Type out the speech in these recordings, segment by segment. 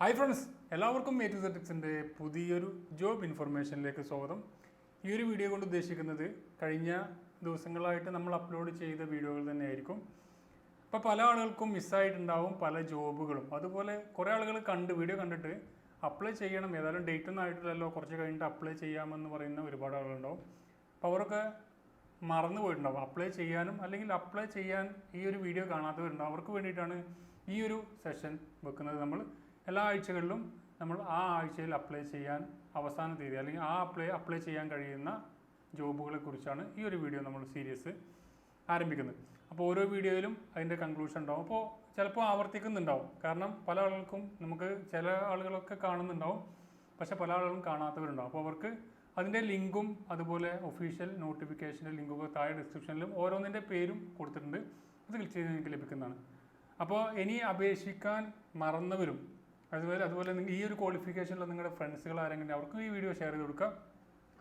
Hi friends എല്ലാവർക്കും മേ ടു സെറ്റിക്സിന്റെ പുതിയൊരു ജോബ് ഇൻഫർമേഷനിലേക്ക് സ്വാഗതം. ഈ ഒരു വീഡിയോ കൊണ്ട് ഉദ്ദേശിക്കുന്നത് കഴിഞ്ഞ ദിവസങ്ങളായിട്ട് നമ്മൾ അപ്ലോഡ് ചെയ്ത വീഡിയോകൾ തന്നെയായിരിക്കും. അപ്പോൾ പല ആളുകൾക്കും മിസ്സായിട്ടുണ്ടാവും പല ജോബുകളും അതുപോലെ കുറേ ആളുകൾ കണ്ട് വീഡിയോ കണ്ടിട്ട് അപ്ലൈ ചെയ്യണം. ഏതായാലും ഡേറ്റ് ഒന്നും ആയിട്ടില്ലല്ലോ. കുറച്ച് കഴിഞ്ഞിട്ട് അപ്ലൈ ചെയ്യാമെന്ന് പറയുന്ന ഒരുപാട് ആളുകളുണ്ടാവും. അപ്പോൾ അവരൊക്കെ മറന്നു പോയിട്ടുണ്ടാവും. അപ്ലൈ ചെയ്യാനും അല്ലെങ്കിൽ അപ്ലൈ ചെയ്യാൻ ഈ ഒരു വീഡിയോ കാണാത്തവരുണ്ടാവും. അവർക്ക് വേണ്ടിയിട്ടാണ് ഈ ഒരു സെഷൻ വെക്കുന്നത്. നമ്മൾ എല്ലാ ആഴ്ചകളിലും നമ്മൾ ആ ആഴ്ചയിൽ അപ്ലൈ ചെയ്യാൻ അവസാന തീയതി അല്ലെങ്കിൽ ആ അപ്ലൈ അപ്ലൈ ചെയ്യാൻ കഴിയുന്ന ജോബുകളെ കുറിച്ചാണ് ഈ ഒരു വീഡിയോ നമ്മൾ സീരീസ് ആരംഭിക്കുന്നത്. അപ്പോൾ ഓരോ വീഡിയോയിലും അതിന്റെ കൺക്ലൂഷൻ ഉണ്ടാവും. അപ്പോൾ ചിലപ്പോൾ ആവർത്തിക്കുന്നുണ്ടാവും. കാരണം പല ആളുകൾക്കും നമുക്ക് ചില ആളുകളൊക്കെ കാണുന്നുണ്ടാവും. പക്ഷേ പല ആളുകളും കാണാത്തവരുണ്ടാവും. അപ്പോൾ അവർക്ക് അതിന്റെ ലിങ്കും അതുപോലെ ഒഫീഷ്യൽ നോട്ടിഫിക്കേഷന്റെ ലിങ്കൊക്കെ താഴെ ഡിസ്ക്രിപ്ഷനിലും ഓരോന്നിന്റെ പേരും കൊടുത്തിട്ടുണ്ട്. അത് ക്ലിക്ക് ചെയ്ത് നിങ്ങൾക്ക് ലഭിക്കുന്നതാണ്. അപ്പോൾ ഇനി അപേക്ഷിക്കാൻ മറന്നവരും അതുപോലെ അതുപോലെ ഈ ഒരു ക്വാളിഫിക്കേഷനിലുള്ള നിങ്ങളുടെ ഫ്രണ്ട്സുകൾ ആരെങ്കിലും അവർക്കും ഈ വീഡിയോ ഷെയർ ചെയ്ത് കൊടുക്കാം.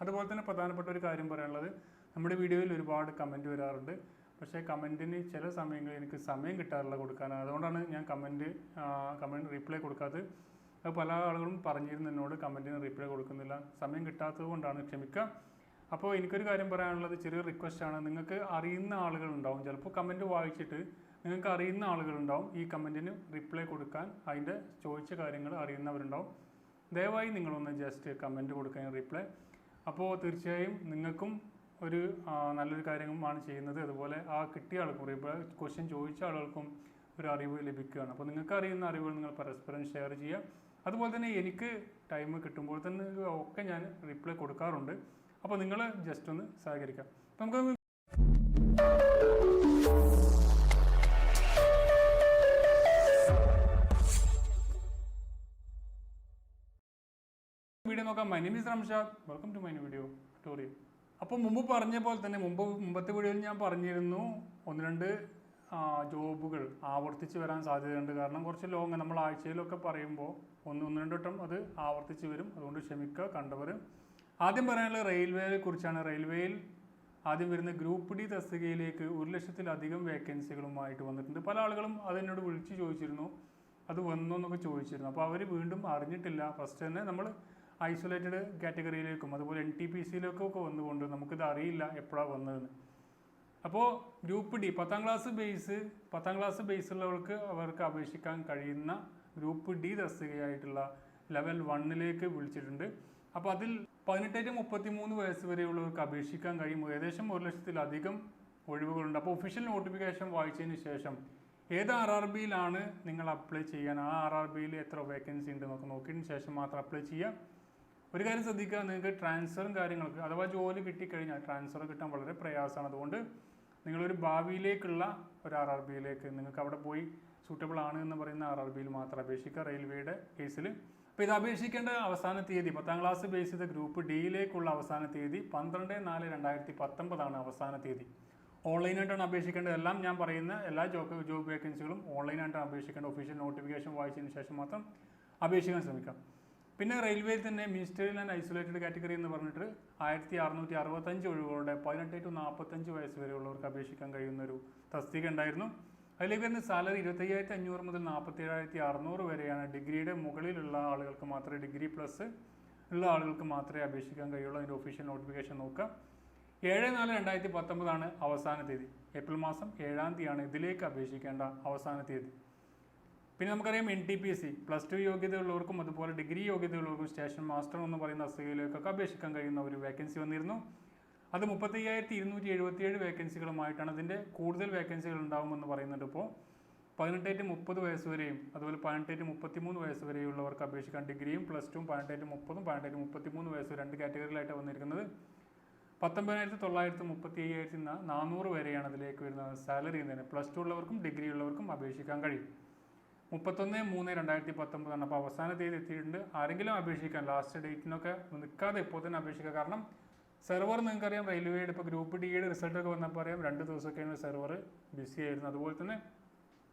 അതുപോലെ തന്നെ പ്രധാനപ്പെട്ട ഒരു കാര്യം പറയാനുള്ളത് നമ്മുടെ വീഡിയോയിൽ ഒരുപാട് കമന്റ് വരാറുണ്ട്. പക്ഷേ കമന്റിന് ചില സമയങ്ങളിൽ എനിക്ക് സമയം കിട്ടാറില്ല കൊടുക്കാൻ അതുകൊണ്ടാണ് ഞാൻ കമന്റ് കമന്റ് റിപ്ലൈ കൊടുക്കാത്തത്. അത് പല ആളുകളും പറഞ്ഞിരുന്നു എന്നോട് കമന്റിന് റിപ്ലൈ കൊടുക്കുന്നില്ല. സമയം കിട്ടാത്തത് കൊണ്ടാണ് ക്ഷമിക്കുക അപ്പോൾ എനിക്കൊരു കാര്യം പറയാനുള്ളത് ചെറിയൊരു റിക്വസ്റ്റാണ് നിങ്ങൾക്ക് അറിയുന്ന ആളുകളുണ്ടാവും ചിലപ്പോൾ കമന്റ് വായിച്ചിട്ട് നിങ്ങൾക്ക് അറിയുന്ന ആളുകളുണ്ടാവും ഈ കമന്റിന് റിപ്ലൈ കൊടുക്കാൻ അതിന്റെ ചോദിച്ച കാര്യങ്ങൾ അറിയുന്നവരുണ്ടാവും. ദയവായി നിങ്ങളൊന്ന് ജസ്റ്റ് കമന്റ് കൊടുക്കാൻ റിപ്ലൈ അപ്പോൾ തീർച്ചയായും നിങ്ങൾക്കും ഒരു നല്ലൊരു കാര്യമാണ് ചെയ്യുന്നത്. അതുപോലെ ആ കിട്ടിയ ആൾക്കും റിപ്ലൈ ക്വസ്റ്റ്യൻ ചോദിച്ച ആളുകൾക്കും ഒരു അറിവ് ലഭിക്കുകയാണ്. അപ്പോൾ നിങ്ങൾക്ക് അറിയുന്ന അറിവുകൾ നിങ്ങൾ പരസ്പരം ഷെയർ ചെയ്യുക. അതുപോലെ തന്നെ എനിക്ക് ടൈം കിട്ടുമ്പോൾ തന്നെ ഒക്കെ ഞാൻ റിപ്ലൈ കൊടുക്കാറുണ്ട്. അപ്പോൾ നിങ്ങൾ ജസ്റ്റ് ഒന്ന് സഹകരിക്കാം നമുക്ക് വീഡിയോ നോക്കാം. My name is Ramshad welcome to my new video tutorial അപ്പോൾ മുമ്പ് പറഞ്ഞ പോലെ തന്നെ മുമ്പ് മുമ്പത്തെ വീഡിയോയിൽ ഞാൻ പറഞ്ഞിരുന്നു ഒന്ന് രണ്ട് ജോബുകൾ ആവർത്തിച്ച് വരാൻ സാധ്യതയുണ്ട്. കാരണം കുറച്ച് ലോങ് നമ്മൾ ആഴ്ചയിലൊക്കെ പറയുമ്പോൾ ഒന്ന് ഒന്ന് രണ്ട് വട്ടം അത് ആവർത്തിച്ച് വരും. അതുകൊണ്ട് ക്ഷമിക്കുക കണ്ടവർ. ആദ്യം പറയാനുള്ളത് റെയിൽവേയെ കുറിച്ചാണ്. റെയിൽവേയിൽ ആദ്യം വരുന്ന ഗ്രൂപ്പ് ഡി തസ്തികയിലേക്ക് ഒരു ലക്ഷത്തിലധികം വേക്കൻസികളുമായിട്ട് വന്നിട്ടുണ്ട്. പല ആളുകളും അതെന്നോട് വിളിച്ച് ചോദിച്ചിരുന്നു. അത് വന്നോ എന്നൊക്കെ ചോദിച്ചിരുന്നു. അപ്പോൾ അവർ വീണ്ടും അറിഞ്ഞിട്ടില്ല. ഫസ്റ്റ് തന്നെ നമ്മൾ ഐസൊലേറ്റഡ് കാറ്റഗറിയിലേക്കും അതുപോലെ എൻ ടി പി സിയിലേക്കും ഒക്കെ വന്നുകൊണ്ട് നമുക്കിത് അറിയില്ല എപ്പോഴാണ് വന്നതെന്ന്. അപ്പോൾ ഗ്രൂപ്പ് ഡി പത്താം ക്ലാസ് ബേസ് പത്താം ക്ലാസ് ബേസുള്ളവർക്ക് അവർക്ക് അപേക്ഷിക്കാൻ കഴിയുന്ന ഗ്രൂപ്പ് ഡി തസ്തികയായിട്ടുള്ള ലെവൽ വണ്ണിലേക്ക് വിളിച്ചിട്ടുണ്ട്. അപ്പോൾ അതിൽ പതിനെട്ടേറ്റ് മുപ്പത്തി മൂന്ന് വയസ്സ് വരെയുള്ളവർക്ക് അപേക്ഷിക്കാൻ കഴിയും. ഏകദേശം ഒരു ലക്ഷത്തിലധികം ഒഴിവുകളുണ്ട്. അപ്പോൾ ഒഫീഷ്യൽ നോട്ടിഫിക്കേഷൻ വായിച്ചതിന് ശേഷം ഏത് ആർ ആർ ബിയിലാണ് നിങ്ങൾ അപ്ലൈ ചെയ്യാൻ? ആ ആർ ആർ ബിയിൽ എത്ര വേക്കൻസി ഉണ്ട് നോക്കി നോക്കിയതിന് ശേഷം മാത്രം അപ്ലൈ ചെയ്യുക. ഒരു കാര്യം ശ്രദ്ധിക്കുക നിങ്ങൾക്ക് ട്രാൻസ്ഫറും കാര്യങ്ങൾക്ക് അഥവാ ജോലി കിട്ടിക്കഴിഞ്ഞാൽ ട്രാൻസ്ഫർ കിട്ടാൻ വളരെ പ്രയാസമാണ്. അതുകൊണ്ട് നിങ്ങളൊരു ഭാവിയിലേക്കുള്ള ഒരു ആർ ആർ ബിയിലേക്ക് നിങ്ങൾക്ക് അവിടെ പോയി സൂട്ടബിൾ ആണ് എന്ന് പറയുന്ന ആർ ആർ ബിയിൽ മാത്രം അപേക്ഷിക്കുക റെയിൽവേയുടെ കേസിൽ അപ്പോൾ ഇത് അപേക്ഷിക്കേണ്ട അവസാന തീയതി പത്താം ക്ലാസ് ബേസ് ചെയ്ത ഗ്രൂപ്പ് ഡിയിലേക്കുള്ള അവസാന തീയതി പന്ത്രണ്ട് നാല് രണ്ടായിരത്തി പത്തൊമ്പതാണ് അവസാന തീയതി. ഓൺലൈനായിട്ടാണ് അപേക്ഷിക്കേണ്ടത്. എല്ലാം ഞാൻ പറയുന്ന എല്ലാ ജോബ് ജോബ് വേക്കൻസികളും ഓൺലൈനായിട്ടാണ് അപേക്ഷിക്കേണ്ടത്. ഒഫീഷ്യൽ നോട്ടിഫിക്കേഷൻ വായിച്ചതിന് ശേഷം മാത്രം അപേക്ഷിക്കാൻ ശ്രമിക്കാം. പിന്നെ റെയിൽവേയിൽ തന്നെ മിനിസ്റ്ററിയൽ ആൻഡ് ഐസൊലേറ്റഡ് കാറ്റഗറി എന്ന് പറഞ്ഞിട്ട് ആയിരത്തി അറുന്നൂറ്റി അറുപത്തഞ്ച് ഒഴിവുകളുടെ പതിനെട്ട് ടു നാൽപ്പത്തഞ്ച് വയസ്സ് വരെയുള്ളവർക്ക് അപേക്ഷിക്കാൻ കഴിയുന്ന ഒരു തസ്തിക ഉണ്ടായിരുന്നു. അതിലേക്ക് വരുന്ന സാലറി ഇരുപത്തയ്യായിരത്തി അഞ്ഞൂറ് മുതൽ നാൽപ്പത്തി ഏഴായിരത്തി അറുന്നൂറ് വരെയാണ് ഡിഗ്രിയുടെ മുകളിലുള്ള ആളുകൾക്ക് മാത്രമേ ഡിഗ്രി പ്ലസ് ഉള്ള ആളുകൾക്ക് മാത്രമേ അപേക്ഷിക്കാൻ കഴിയുള്ളൂ. അതിന്റെ ഒഫീഷ്യൽ നോട്ടിഫിക്കേഷൻ നോക്കുക ഏഴ് നാല് രണ്ടായിരത്തി പത്തൊമ്പതാണ് അവസാന തീയതി. ഏപ്രിൽ മാസം ഏഴാം തീയതിയാണ് ഇതിലേക്ക് അപേക്ഷിക്കേണ്ട അവസാന തീയതി. പിന്നെ നമുക്കറിയാം N T P S C plus two യോഗ്യതയുള്ളവർക്കും അതുപോലെ ഡിഗ്രി യോഗ്യതയുള്ളവർക്കും സ്റ്റേഷൻ മാസ്റ്റർ എന്ന് പറയുന്ന അസുഖയിലേക്കൊക്കെ അപേക്ഷിക്കാൻ കഴിയുന്ന ഒരു വേക്കൻസി വന്നിരുന്നു. അത് മുപ്പത്തയ്യായിരത്തി ഇരുന്നൂറ്റി എഴുപത്തിയേഴ് വേക്കൻസികളുമായിട്ടാണ് അതിന്റെ കൂടുതൽ വേക്കൻസികൾ ഉണ്ടാകുമെന്ന് പറയുന്നുണ്ട് ഇപ്പോൾ പതിനെട്ടേറ്റ് മുപ്പത് വയസ്സ് വരെയും അതുപോലെ പതിനെട്ടേറ്റ് മുപ്പത്തിമൂന്ന് വയസ്സ് വരെയുള്ളവർക്ക് അപേക്ഷിക്കാൻ ഡിഗ്രിയും പ്ലസ് ടുവും പതിനെട്ടേറ്റ് മുപ്പതും പതിനെട്ടേറ്റ് മുപ്പത്തിമൂന്ന് വയസ്സ് രണ്ട് കാറ്റഗറിയിലായിട്ട് വന്നിരിക്കുന്നത്. പത്തൊമ്പതിനായിരത്തി തൊള്ളായിരത്തി മുപ്പത്തി അയ്യായിരത്തി നാനൂറ് വരെയാണ് അതിലേക്ക് വരുന്നത് സാലറി എന്നതിന് പ്ലസ് ടു ഉള്ളവർക്കും ഡിഗ്രി ഉള്ളവർക്കും അപേക്ഷിക്കാൻ കഴിയും. മുപ്പത്തൊന്ന് മൂന്ന് രണ്ടായിരത്തി പത്തൊമ്പതാണ് അപ്പോൾ അവസാന തീയതി എത്തിയിട്ടുണ്ട്. ആരെങ്കിലും അപേക്ഷിക്കാൻ ലാസ്റ്റ് ഡേറ്റിനൊക്കെ നിൽക്കാതെ ഇപ്പോൾ തന്നെ അപേക്ഷിക്കുക. കാരണം സെർവർ നിങ്ങൾക്കറിയാം റെയിൽവേയുടെ ഇപ്പോൾ ഗ്രൂപ്പ് ഡിയുടെ റിസൾട്ടൊക്കെ വന്നപ്പോൾ അറിയാം രണ്ട് ദിവസമൊക്കെയാണ് സെർവർ ബിസി ആയിരുന്നു അതുപോലെ തന്നെ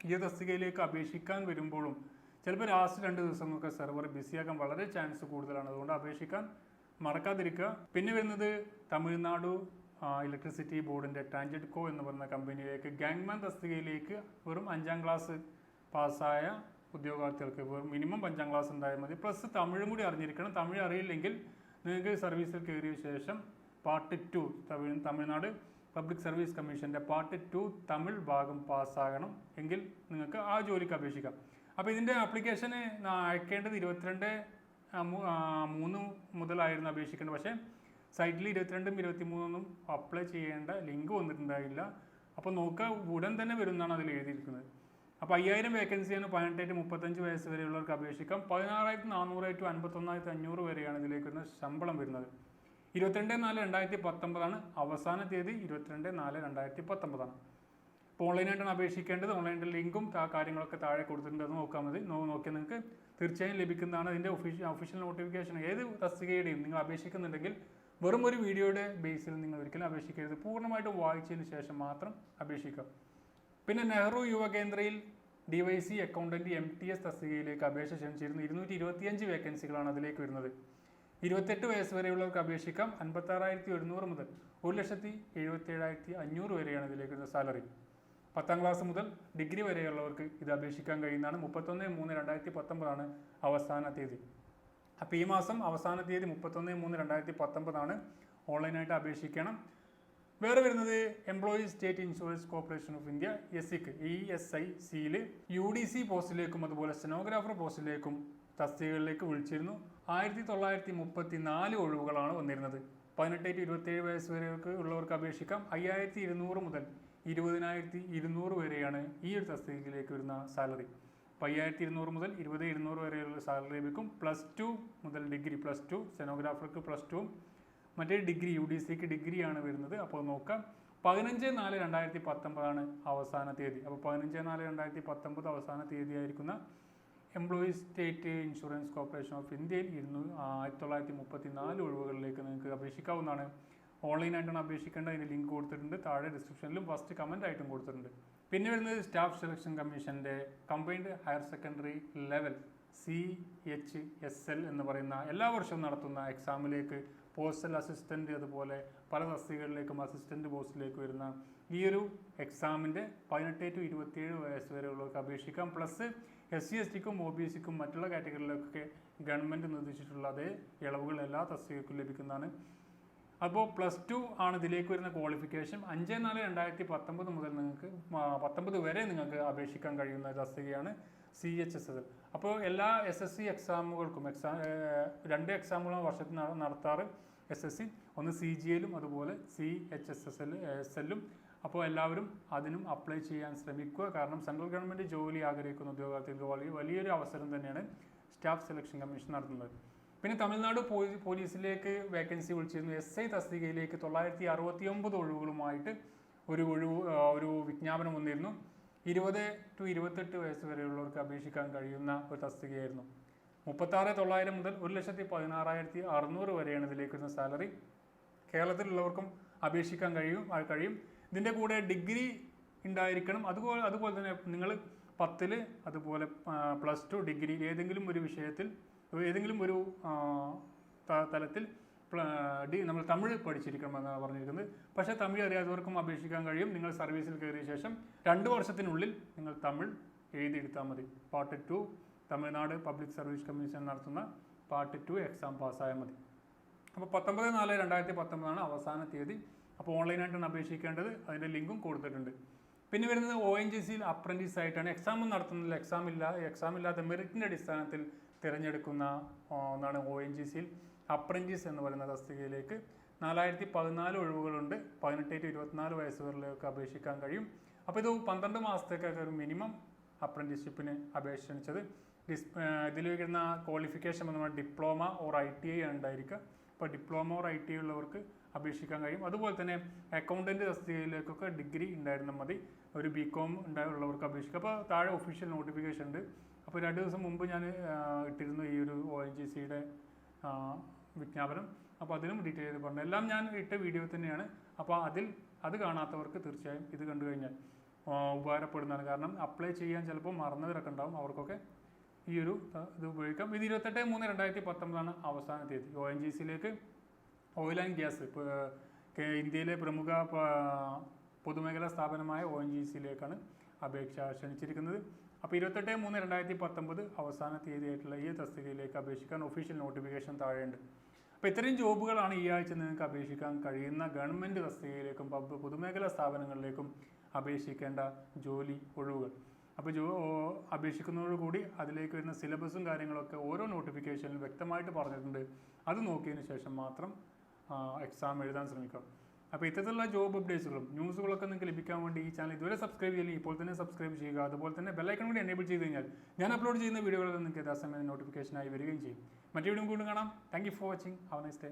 ഈ തസ്തികയിലേക്ക് അപേക്ഷിക്കാൻ വരുമ്പോഴും ചിലപ്പോൾ ലാസ്റ്റ് രണ്ട് ദിവസങ്ങളൊക്കെ സെർവർ ബിസിയാക്കാൻ വളരെ ചാൻസ് കൂടുതലാണ്. അതുകൊണ്ട് അപേക്ഷിക്കാൻ മറക്കാതിരിക്കുക. പിന്നെ വരുന്നത് തമിഴ്നാട് ഇലക്ട്രിസിറ്റി ബോർഡിന്റെ ടാൻജറ്റ്കോ എന്ന് പറയുന്ന കമ്പനിയിലേക്ക് ഗാങ്മാൻ തസ്തികയിലേക്ക് വെറും അഞ്ചാം ക്ലാസ് പാസ്സായ ഉദ്യോഗാർത്ഥികൾക്ക് മിനിമം അഞ്ചാം ക്ലാസ് ഉണ്ടായാൽ മതി. പ്ലസ് തമിഴും കൂടി അറിഞ്ഞിരിക്കണം. തമിഴ് അറിയില്ലെങ്കിൽ നിങ്ങൾക്ക് സർവീസിൽ കയറിയ ശേഷം part two Tamil Tamil Nadu public service കമ്മീഷന്റെ പാർട്ട് ടു തമിഴ് ഭാഗം പാസ്സാകണം എങ്കിൽ നിങ്ങൾക്ക് ആ ജോലിക്ക് അപേക്ഷിക്കാം. അപ്പോൾ ഇതിന്റെ ആപ്ലിക്കേഷന് അയക്കേണ്ടത് ഇരുപത്തിരണ്ട് മൂന്ന് മുതലായിരുന്നു അപേക്ഷിക്കേണ്ടത്. പക്ഷേ സൈറ്റിൽ ഇരുപത്തിരണ്ടും ഇരുപത്തിമൂന്നൊന്നും അപ്ലൈ ചെയ്യേണ്ട ലിങ്ക് വന്നിട്ടുണ്ടായില്ല. അപ്പോൾ നോക്കുക ഉടൻ തന്നെ വരുന്നതാണ് അതിൽ എഴുതിയിരിക്കുന്നത്. അപ്പോൾ അയ്യായിരം വേക്കൻസിയാണ് പതിനെട്ട് മുപ്പത്തഞ്ച് വയസ്സ് വരെയുള്ളവർക്ക് അപേക്ഷിക്കാം. പതിനാറായിരത്തി നാനൂറ് ടു അൻപത്തൊന്നായിരത്തി അഞ്ഞൂറ് വരെയാണ് ഇതിലേക്ക് വരുന്ന ശമ്പളം വരുന്നത്. ഇരുപത്തിരണ്ട് നാല് രണ്ടായിരത്തി പത്തൊമ്പതാണ് അവസാന തീയതി ഇരുപത്തിരണ്ട് നാല് രണ്ടായിരത്തി പത്തൊമ്പതാണ് അപ്പോൾ ഓൺലൈനായിട്ടാണ് അപേക്ഷിക്കേണ്ടത്. ഓൺലൈനിന്റെ ലിങ്കും ആ കാര്യങ്ങളൊക്കെ താഴെ കൊടുത്തിട്ടുണ്ടെന്ന് നോക്കാൻ മതി. നോക്കിയാൽ നിങ്ങൾക്ക് തീർച്ചയായും ലഭിക്കുന്നതാണ് അതിന്റെ ഒഫീഷ്യൽ ഒഫീഷ്യൽ നോട്ടിഫിക്കേഷൻ ഏത് തസ്തികയുടെയും നിങ്ങൾ അപേക്ഷിക്കുന്നുണ്ടെങ്കിൽ വെറും ഒരു വീഡിയോയുടെ ബേസിൽ നിങ്ങൾ ഒരിക്കലും അപേക്ഷിക്കരുത്. പൂർണമായിട്ടും വായിച്ചതിന് ശേഷം മാത്രം അപേക്ഷിക്കുക. പിന്നെ Nehru യുവകേന്ദ്രയിൽ C accountant M T S തസ്തികയിലേക്ക് അപേക്ഷ ക്ഷണിച്ചിരുന്നു. ഇരുന്നൂറ്റി ഇരുപത്തിയഞ്ച് വേക്കൻസികളാണ് അതിലേക്ക് വരുന്നത്. ഇരുപത്തെട്ട് വയസ്സ് വരെയുള്ളവർക്ക് അപേക്ഷിക്കാം. അൻപത്താറായിരത്തി ഒരുന്നൂറ് മുതൽ ഒരു ലക്ഷത്തി എഴുപത്തി ഏഴായിരത്തി അഞ്ഞൂറ് വരെയാണ് ഇതിലേക്ക് വരുന്ന സാലറി. പത്താം ക്ലാസ് മുതൽ ഡിഗ്രി വരെയുള്ളവർക്ക് ഇത് അപേക്ഷിക്കാൻ കഴിയുന്നതാണ്. മുപ്പത്തൊന്ന് മൂന്ന് രണ്ടായിരത്തി പത്തൊമ്പതാണ് അവസാന തീയതി. അപ്പോൾ ഈ മാസം അവസാന തീയതി മുപ്പത്തൊന്ന് മൂന്ന് രണ്ടായിരത്തി പത്തൊമ്പതാണ് ഓൺലൈനായിട്ട് അപേക്ഷിക്കണം. വേറെ വരുന്നത് employees state insurance corporation of India S സിക്ക് ഇ എസ് ഐ സിയിൽ യു ഡി സി പോസ്റ്റിലേക്കും അതുപോലെ സ്റ്റെനോഗ്രാഫർ പോസ്റ്റിലേക്കും തസ്തികകളിലേക്ക് വിളിച്ചിരുന്നു. ആയിരത്തി തൊള്ളായിരത്തി മുപ്പത്തി നാല് ഒഴിവുകളാണ് വന്നിരുന്നത്. പതിനെട്ട് ടു ഇരുപത്തേഴ് വയസ്സ് വരെയൊക്കെ ഉള്ളവർക്ക് അപേക്ഷിക്കാം. അയ്യായിരത്തി ഇരുന്നൂറ് മുതൽ ഇരുപതിനായിരത്തി ഇരുന്നൂറ് വരെയാണ് ഈ ഒരു തസ്തികയിലേക്ക് വരുന്ന സാലറി. അയ്യായിരത്തി ഇരുന്നൂറ് മുതൽ ഇരുപത് ഇരുന്നൂറ് വരെയുള്ള സാലറി ലഭിക്കും. പ്ലസ് ടു മുതൽ ഡിഗ്രി പ്ലസ് ടു സെനോഗ്രാഫർക്ക് പ്ലസ് ടു മറ്റേ ഡിഗ്രി യു ഡി സിക്ക് ഡിഗ്രിയാണ് വരുന്നത്. അപ്പോൾ നോക്കാം. പതിനഞ്ച് നാല് രണ്ടായിരത്തി പത്തൊമ്പതാണ് അവസാന തീയതി. അപ്പോൾ പതിനഞ്ച് നാല് രണ്ടായിരത്തി പത്തൊമ്പത് അവസാന തീയതി ആയിരിക്കുന്ന employees state insurance corporation of ഇന്ത്യയിൽ ഇരുന്നു. ആയിരത്തി തൊള്ളായിരത്തി മുപ്പത്തി നാല് ഒഴിവുകളിലേക്ക് നിങ്ങൾക്ക് അപേക്ഷിക്കാവുന്നതാണ്. ഓൺലൈനായിട്ടാണ് അപേക്ഷിക്കേണ്ടത്. അതിന്റെ ലിങ്ക് കൊടുത്തിട്ടുണ്ട്. താഴെ ഡിസ്ക്രിപ്ഷനിലും ഫസ്റ്റ് കമന്റ് ആയിട്ടും കൊടുത്തിട്ടുണ്ട്. പിന്നെ വരുന്നത് സ്റ്റാഫ് സെലക്ഷൻ കമ്മീഷന്റെ combined higher secondary level C H S L എന്ന് പറയുന്ന എല്ലാ വർഷവും നടത്തുന്ന എക്സാമിലേക്ക് പോസ്റ്റൽ അസിസ്റ്റന്റ് അതുപോലെ പല തസ്തികകളിലേക്കും അസിസ്റ്റന്റ് പോസ്റ്റിലേക്ക് വരുന്ന ഈ ഒരു എക്സാമിന്റെ പതിനെട്ട് ടു ഇരുപത്തിയേഴ് വയസ്സ് വരെയുള്ളവർക്ക് അപേക്ഷിക്കാം. പ്ലസ് എസ് സി എസ് ടിക്കും ഒ ബി സിക്കും മറ്റുള്ള കാറ്റഗറിയിലൊക്കെ ഗവൺമെന്റ് നിർദ്ദേശിച്ചിട്ടുള്ള അതേ ഇളവുകൾ എല്ലാ തസ്തികൾക്കും ലഭിക്കുന്നതാണ്. അപ്പോൾ പ്ലസ് ടു ആണ് ഇതിലേക്ക് വരുന്ന ക്വാളിഫിക്കേഷൻ അഞ്ച് നാല് രണ്ടായിരത്തി പത്തൊമ്പത് മുതൽ നിങ്ങൾക്ക് പത്തൊമ്പത് വരെ നിങ്ങൾക്ക് അപേക്ഷിക്കാൻ കഴിയുന്ന തസ്തികയാണ് സി എച്ച് എസ് എസ് അപ്പോൾ എല്ലാ എസ് എസ് സി എക്സാമുകൾക്കും എക്സാം രണ്ട് എക്സാമുകളും വർഷത്തിൽ നടത്താറ്. എസ് എസ് സി ഒന്ന് സി ജി എല്ലും അതുപോലെ C H S S L S എല്ലും അപ്പോൾ എല്ലാവരും അതിനും അപ്ലൈ ചെയ്യാൻ ശ്രമിക്കുക. കാരണം സെൻട്രൽ ഗവൺമെന്റ് ജോലി ആഗ്രഹിക്കുന്ന ഉദ്യോഗാർത്ഥികൾക്ക് വലിയ വലിയൊരു അവസരം തന്നെയാണ് സ്റ്റാഫ് സെലക്ഷൻ കമ്മീഷൻ നടത്തുന്നത്. പിന്നെ തമിഴ്നാട് പോലീസിലേക്ക് വേക്കൻസി വിളിച്ചിരുന്നു. എസ് ഐ തസ്തികയിലേക്ക് തൊള്ളായിരത്തി അറുപത്തി ഒമ്പത് ഒഴിവുകളുമായിട്ട് ഒരു ഒഴിവ് ഒരു വിജ്ഞാപനം വന്നിരുന്നു. ഇരുപത് ടു ഇരുപത്തെട്ട് വയസ്സ് വരെയുള്ളവർക്ക് അപേക്ഷിക്കാൻ കഴിയുന്ന ഒരു തസ്തികയായിരുന്നു. മുപ്പത്താറ് തൊള്ളായിരം മുതൽ ഒരു ലക്ഷത്തി പതിനാറായിരത്തി അറുന്നൂറ് വരെയാണ് ഇതിലേക്ക് വരുന്ന സാലറി. കേരളത്തിലുള്ളവർക്കും അപേക്ഷിക്കാൻ കഴിയും കഴിയും. ഇതിന്റെ കൂടെ ഡിഗ്രി ഉണ്ടായിരിക്കണം. അതുപോലെ അതുപോലെ തന്നെ നിങ്ങൾ പത്തിൽ അതുപോലെ പ്ലസ് ടു ഡിഗ്രി ഏതെങ്കിലും ഒരു വിഷയത്തിൽ ഏതെങ്കിലും ഒരു തലത്തിൽ ഡി നമ്മൾ തമിഴ് പഠിച്ചിരിക്കണം എന്നാണ് പറഞ്ഞിരിക്കുന്നത്. പക്ഷേ തമിഴ് അറിയാത്തവർക്കും അപേക്ഷിക്കാൻ കഴിയും. നിങ്ങൾ സർവീസിൽ കയറിയ ശേഷം രണ്ട് വർഷത്തിനുള്ളിൽ നിങ്ങൾ തമിഴ് എഴുതിയെടുത്താൽ മതി. Part two Tamil Nadu public service commission നടത്തുന്ന പാർട്ട് ടു എക്സാം പാസ്സായാൽ മതി. അപ്പോൾ പത്തൊമ്പത് നാല് രണ്ടായിരത്തി പത്തൊമ്പതാണ് അവസാന തീയതി. അപ്പോൾ ഓൺലൈനായിട്ടാണ് അപേക്ഷിക്കേണ്ടത്. അതിന്റെ ലിങ്കും കൊടുത്തിട്ടുണ്ട്. പിന്നെ വരുന്നത് ഒ എൻ ജി സിയിൽ അപ്രന്റീസ് ആയിട്ടാണ്. എക്സാം നടത്തുന്നില്ല. എക്സാം ഇല്ല എക്സാം ഇല്ലാത്ത മെറിറ്റിന്റെ അടിസ്ഥാനത്തിൽ തിരഞ്ഞെടുക്കുന്ന ഒന്നാണ് ഒ എൻ ജി സിയിൽ. അപ്രന്റീസ് എന്ന് പറയുന്ന തസ്തികയിലേക്ക് നാലായിരത്തി പതിനാല് ഒഴിവുകളുണ്ട്. പതിനെട്ട് ടു ഇരുപത്തിനാല് വയസ്സ് വരെയൊക്കെ അപേക്ഷിക്കാൻ കഴിയും. അപ്പോൾ ഇത് പന്ത്രണ്ട് മാസത്തേക്കൊക്കെ ഒരു മിനിമം അപ്രന്റീസ്ഷിപ്പിന് അപേക്ഷ ക്ഷണിച്ചത്. ഡിസ് ഇതിൽ വരുന്ന ക്വാളിഫിക്കേഷൻ എന്ന് പറഞ്ഞാൽ diploma or I T I ഉണ്ടായിരിക്കുക. അപ്പോൾ diploma or I T I ഉള്ളവർക്ക് അപേക്ഷിക്കാൻ കഴിയും. അതുപോലെ തന്നെ അക്കൗണ്ടന്റ് തസ്തികയിലേക്കൊക്കെ ഡിഗ്രി ഉണ്ടായിരുന്നാൽ മതി. ഒരു ബി കോം ഉള്ളവർക്ക് അപേക്ഷിക്കുക അപ്പോൾ താഴെ ഒഫീഷ്യൽ നോട്ടിഫിക്കേഷൻ ഉണ്ട്. അപ്പോൾ രണ്ട് ദിവസം മുമ്പ് ഞാൻ ഇട്ടിരുന്നു ഈ ഒരു ഒ എൻ ജി സിയുടെ വിജ്ഞാപനം. അപ്പോൾ അതിനും ഡീറ്റെയിൽ ചെയ്ത് പറഞ്ഞു. എല്ലാം ഞാൻ ഇട്ട വീഡിയോ തന്നെയാണ്. അപ്പോൾ അതിൽ അത് കാണാത്തവർക്ക് തീർച്ചയായും ഇത് കണ്ടു കഴിഞ്ഞാൽ ഉപകാരപ്പെടുന്നതാണ്. കാരണം അപ്ലൈ ചെയ്യാൻ ചിലപ്പോൾ മറന്നവരൊക്കെ ഉണ്ടാവും. അവർക്കൊക്കെ ഈ ഒരു ഇത് ഉപയോഗിക്കാം. ഇത് ഇരുപത്തെട്ട് മൂന്ന് രണ്ടായിരത്തി പത്തൊമ്പതാണ് അവസാന തീയതി. ഒ എൻ ജി സിയിലേക്ക് ഓയിൽ ആൻഡ് ഗ്യാസ് ഇന്ത്യയിലെ പ്രമുഖ പൊതുമേഖലാ സ്ഥാപനമായ ഒ എൻ ജി സിയിലേക്കാണ് അപേക്ഷ ക്ഷണിച്ചിരിക്കുന്നത്. അപ്പോൾ ഇരുപത്തെട്ട് മൂന്ന് രണ്ടായിരത്തി പത്തൊമ്പത് അവസാന തീയതിയായിട്ടുള്ള ഈ തസ്തികയിലേക്ക് അപേക്ഷിക്കാൻ ഒഫീഷ്യൽ നോട്ടിഫിക്കേഷൻ താഴെയുണ്ട്. അപ്പോൾ ഇത്രയും ജോബുകളാണ് ഈ ആഴ്ച നിങ്ങൾക്ക് അപേക്ഷിക്കാൻ കഴിയുന്ന ഗവൺമെന്റ് തസ്തികയിലേക്കും പൊതുമേഖലാ സ്ഥാപനങ്ങളിലേക്കും അപേക്ഷിക്കേണ്ട ജോലി ഒഴിവുകൾ. അപ്പോൾ ജോ അപേക്ഷിക്കുന്നതോടുകൂടി അതിലേക്ക് വരുന്ന സിലബസും കാര്യങ്ങളൊക്കെ ഓരോ നോട്ടിഫിക്കേഷനിലും വ്യക്തമായിട്ട് പറഞ്ഞിട്ടുണ്ട്. അത് നോക്കിയതിന് ശേഷം മാത്രം എക്സാം എഴുതാൻ ശ്രമിക്കുക അപ്പോൾ ഇത്തരത്തിലുള്ള ജോബ് അപ്ഡേറ്റ്സുകളും ന്യൂസുകളൊക്കെ നിങ്ങൾക്ക് ലഭിക്കാൻ വേണ്ടി ഈ ചാനൽ ഇതുവരെ സബ്സ്ക്രൈബ് ചെയ്യില്ല ഇപ്പോൾ തന്നെ സബ്സ്ക്രൈബ് ചെയ്യുക. അതുപോലെ തന്നെ ബെല്ലൈക്കൺ കൂടി എനേബിൾ ചെയ്ത് കഴിഞ്ഞാൽ ഞാൻ അപ്ലോഡ് ചെയ്യുന്ന വീഡിയോകളൊക്കെ നിങ്ങൾക്ക് യഥാസമയം നോട്ടിഫിക്കേഷനായി വരികയും ചെയ്യും. മറ്റു വീഡിയോ കൂടി കാണാം. Thank for watching have nice day